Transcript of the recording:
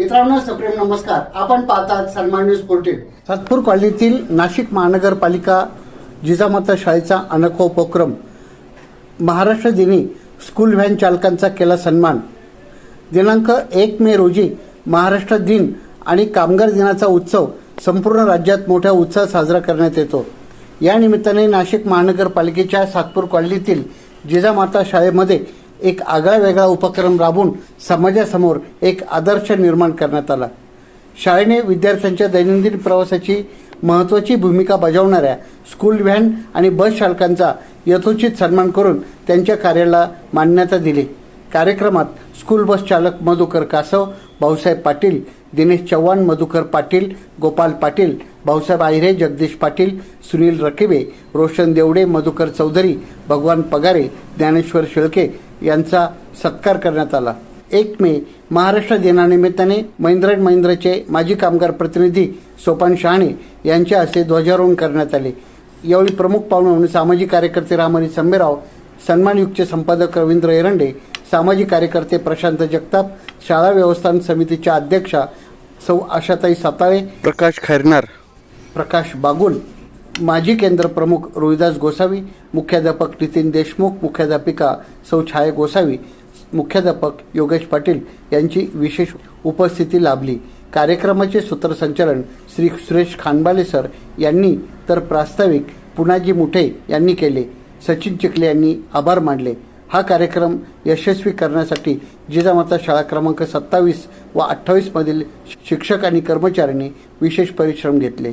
मित्रांनो सप्रेम नमस्कार. आपण पाहतात सन्मान न्यूज पोर्टेल सातपूर कॉलनीतील नाशिक महानगरपालिका जिजामाता शाळेचा अनोखा उपक्रम महाराष्ट्र दिनी स्कूल व्हॅन चालकांचा केला सन्मान. दिनांक एक मे रोजी महाराष्ट्र दिन आणि कामगार दिनाचा उत्सव संपूर्ण राज्यात मोठ्या उत्साहात साजरा करण्यात येतो. या निमित्ताने नाशिक महानगरपालिकेच्या सातपूर कॉलनीतील जिजामाता शाळेमध्ये एक आगळा वेगळा उपक्रम राबवून समाजासमोर एक आदर्श निर्माण करण्यात आला. शाळेने विद्यार्थ्यांच्या दैनंदिन प्रवासाची महत्त्वाची भूमिका बजावणाऱ्या स्कूल व्हॅन आणि बस चालकांचा यथोचित सन्मान करून त्यांच्या कार्याला मान्यता दिली. कार्यक्रमात स्कूल बस चालक मधुकर कासव भाऊसाहेब पाटील दिनेश चव्हाण मधुकर पाटील गोपाल पाटील भाऊसाहेब आहिरे जगदीश पाटील सुनील रकिबे रोशन देवडे मधुकर चौधरी भगवान पगारे ज्ञानेश्वर शेळके यांचा सत्कार करण्यात आला. एक मे महाराष्ट्र दिनानिमित्ताने महिंद्रा अँड महिंद्राचे माजी कामगार प्रतिनिधी सोपान शहाणे यांच्या हस्ते ध्वजारोहण करण्यात आले. यावेळी प्रमुख पाहुणे म्हणून सामाजिक कार्यकर्ते रामहरी संभेराव सन्मानयुक्तचे संपादक रवींद्र एरंडे सामाजिक कार्यकर्ते प्रशांत जगताप शाळा व्यवस्थापन समितीच्या अध्यक्षा सौ आशाताई साताळे प्रकाश खैरनार. प्रकाश बागुल माजी केंद्र प्रमुख रोहिदास गोसावी मुख्याध्यापक नितीन देशमुख मुख्याध्यापिका सौ छाया गोसावी मुख्याध्यापक योगेश पाटील यांची विशेष उपस्थिती लाभली. कार्यक्रमाचे सूत्रसंचालन श्री सुरेश खानबाले सर यांनी तर प्रास्ताविक पुनाजी मुठे यांनी केले. सचिन चिखले यांनी आभार मानले. हा कार्यक्रम यशस्वी करण्यासाठी जिजामाता शाळा क्रमांक सत्तावीस व अठ्ठावीसमधील शिक्षक आणि कर्मचाऱ्यांनी विशेष परिश्रम घेतले.